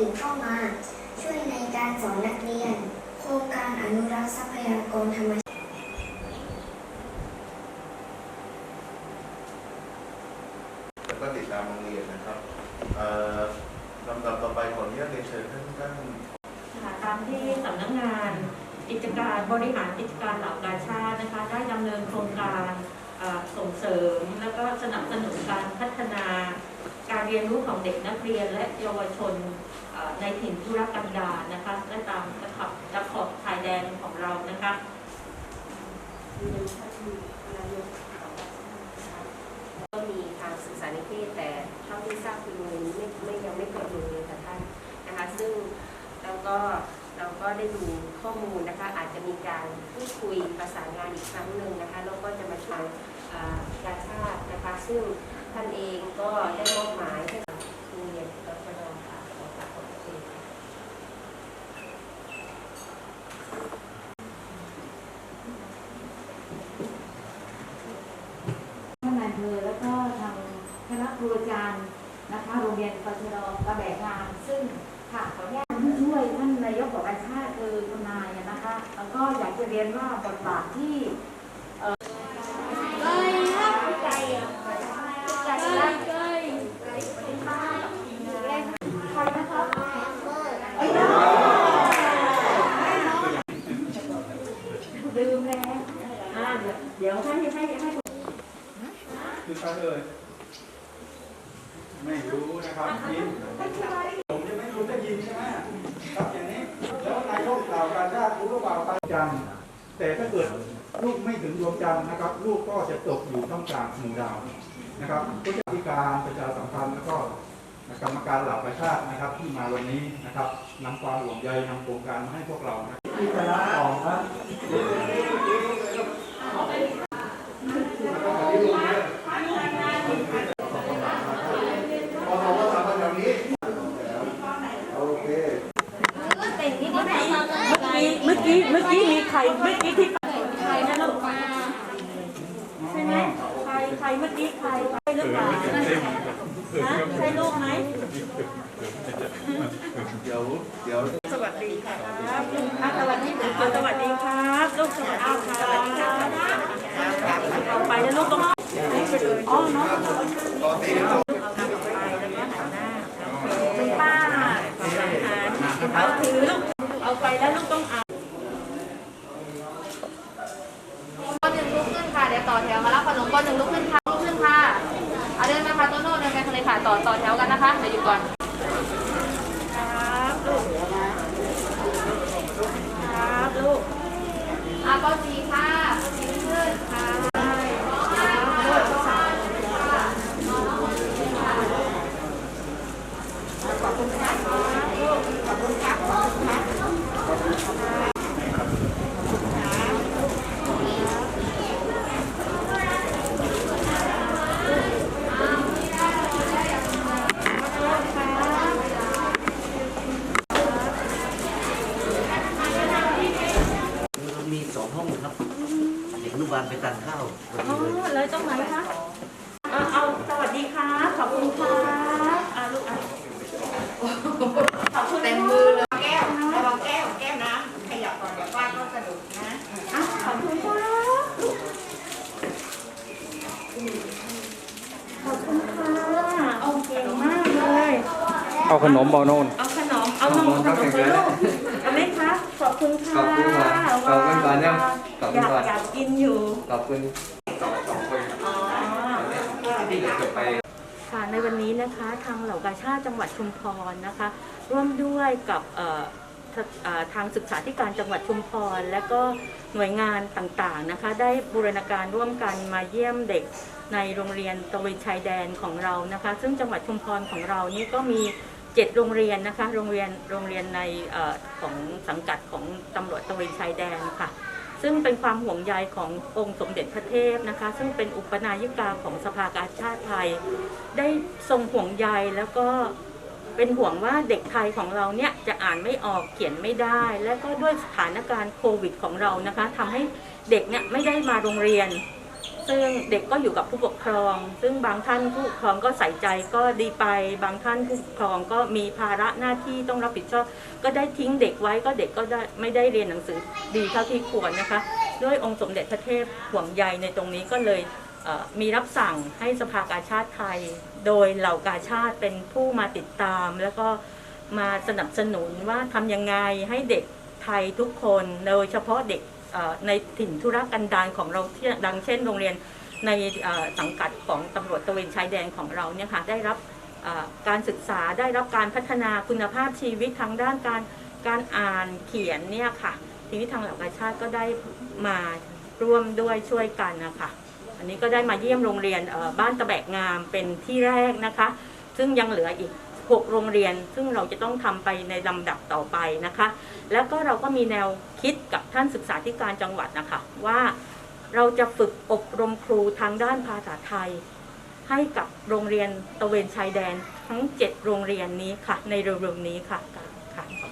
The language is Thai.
อื่นเข้ามา ช่วยในการสอนนักเรียน โครงการอนุรักษ์ทรัพยากรธรรมชาติแล้วก็ติดตามโรงเรียนนะครับลำดับต่อไปขออนุญาตเรียนเชิญท่านท่านค่ะตามที่สำนักงาน กิจการบริหารกิจการเหล่ากาชาตินะคะ ได้ดำเนินโครงการ ส่งเสริมและก็สนับสนุนการพัฒนาการเรียนรู้ของเด็กนักเรียนและเยาวชนในถิ่นธุรกันดารนะคะและตามตะขับตะขอบชายแดนของเรานะคะก็มีทางศึกษานิเทศแต่เท่าที่ทราบคือโรงไม่ไม่ยังไม่เปิดโรงเรียค่ะท่านนะคะซึ่งเราก็ เราก็ได้ดูข้อมูลนะคะ อาจจะมีการพูดคุยประสานงานอีกครั้งหนึ่งนะคะแล้วก็จะมาชวนอ่ากาชาตินะคะซึ่งท่านเองก็ได้มอบหมายให้กับโรงเรียนกศนค่ะขอกราบขอบคุณค่ะท่านนายอำเภอแล้วก็ทางคณะครูอาจารย์นะคะโรงเรียนปชรกระแบกงานซึ่งค่ะขออนุญาต ช่วยท่านนายกบอกอาชาติคือคุณนายนะคะแล้วก็อยากจะเรียนว่าบทบาทที่เออไก่ครับไก่ไก่ไก่ใครนะครับไอ้น้องลืมแล้วอ่าเดี๋ยวให้ให้ให้คือใครเอ่ยไม่รู้นะครับยินผม ยังไม่รู้ได้ยินใช่ไหมครับอย่างนี้ แล้วนายกกล่าวการชาติรู้หรือเปล่าไปจันทร์แต่ถ้าเกิดลูกไม่ถึงดวงจันทร์นะครับ ลูกก็จะตกอยู่ท่ามกลางหมู่ดาวนะครับผู้จัดการประชาสัมพันธ์แล้วก็กรรมการเหล่าประชาตินะครับที่มาวันนี้นะครับนำความห่วงใยนำโครงการมาให้พวกเรานะที่คณะออกนะพอเราก็ทำกันแบบนี้โอเค เมื่อกี้เมื่อกี้มีใค รเมื่อกี้ที่ใครนะลูกใช่ไหมใครใครเมื่อกี้ใครใช่หรือเปล่าฮะใช่ลูกไหมเดี๋ยวเดี๋ยวสวัสดีครับอะสวัสดีครับสวัสดีครับลูกสวัสดีครับสวัสดีครับเอาไปแล้วลูกต้องอ๋อเนาะตอนนี้าคุณป้าเอาถือลูกเอาไปแล้วลูกต้องเอา ต่อต่อแถวกันนะคะเดี๋ยวอยู่ก่อน ครับลูกครับลูกอะก้อนสีค่ะก้อนสีขึ้นค่ะมีสองห้องครับ เด็กอ นุบาลไปทานข้าวพออ๋ดีอเลย เลยตรงไหนคะเอาเอาสวัสดีครับขอบคุณครับอะลูกอะขอบคุณเต็มมือเลยแก้วระวังแก้ว แก้วน้ำขยับก่อนเดี๋ยวป้าก็สะดุดนะ อะขอบคุณครับขอบคุณค่ะโอเคมากเลย เอาขนมบอโนนเอาขนม เอานมขนมไปลูกเอาไหมคะ ขอบคุณค่ะขอบคุณค่ะขอบคุณค่ะเนี่ยขอบคุณอยากค่ะอยากกินอยู่ ขอบคุณสองสองคนอ๋อที่เดี๋ยวจะไปค่ะในวันนี้นะคะทางเหล่ากาชาติจังหวัดชุมพรนะคะ ร่วมด้วยกับเอ่อทะเอ่อทางศึกษาธิการจังหวัดชุมพร และก็หน่วยงานต่างๆนะคะ ได้บูรณาการร่วมกันมาเยี่ยมเด็กในโรงเรียนตะเวนชายแดนของเรานะคะ ซึ่งจังหวัดชุมพรของเรานี่ก็มี 7โรงเรียนนะคะ โรงเรียนโรงเรียนในอของสังกัดของตำรวจตะเวนชายแดนค่ะ ซึ่งเป็นความห่วงใยขององค์สมเด็จพระเทพนะคะ ซึ่งเป็นอุปนายิกาของสภากาชาติไทย ได้ทรงห่วงใยแล้วก็เป็นห่วงว่าเด็กไทยของเราเนี่ยจะอ่านไม่ออกเขียนไม่ได้ และก็ด้วยสถานการณ์โควิดของเรานะคะทำให้เด็กเนี่ยไม่ได้มาโรงเรียน ซึ่งเด็กก็อยู่กับผู้ปกครอง ซึ่งบางท่านผู้ปกครองก็ใส่ใจก็ดีไป บางท่านผู้ปกครองก็มีภาระหน้าที่ต้องรับผิดชอบ ก็ได้ทิ้งเด็กไว้ก็เด็กก็ได้ไม่ได้เรียนหนังสือดีเท่าที่ควรนะคะ ด้วยองค์สมเด็จพระเทพห่วงใยในตรงนี้ก็เลยเมีรับสั่งให้สภากาชาติไทย โดยเหล่ากาชาติเป็นผู้มาติดตาม แล้วก็มาสนับสนุนว่าทำยังไงให้เด็กไทยทุกคน โดยเฉพาะเด็ก ในถิ่นธุรกันดารของเราที่ดังเช่น โรงเรียนในสังกัดของตำรวจตะเวนชายแดนของเราเนี่ยค่ะได้รับการศึกษาได้รับการพัฒนาคุณภาพชีวิตทางด้านการการอ่านเขียนเนี่ยค่ะ ทีนี้ทางเหล่ากาชาติก็ได้มาร่วมด้วยช่วยกันนะคะอันนี้ก็ได้มาเยี่ยมโรงเรียนบ้านตะแบกงามเป็นที่แรกนะคะ ซึ่งยังเหลืออีก 6 โรงเรียน ซึ่งเราจะต้องทำไปในลำดับต่อไปนะคะ แล้วก็เราก็มีแนวคิดกับท่านศึกษาธิการจังหวัดนะคะว่าเราจะฝึกอบรมครูทางด้านภาษาไทย ให้กับโรงเรียนตะเวนชายแดนทั้ง 7 โรงเรียนนี้ค่ะ ในเร็วๆนี้ค่ะ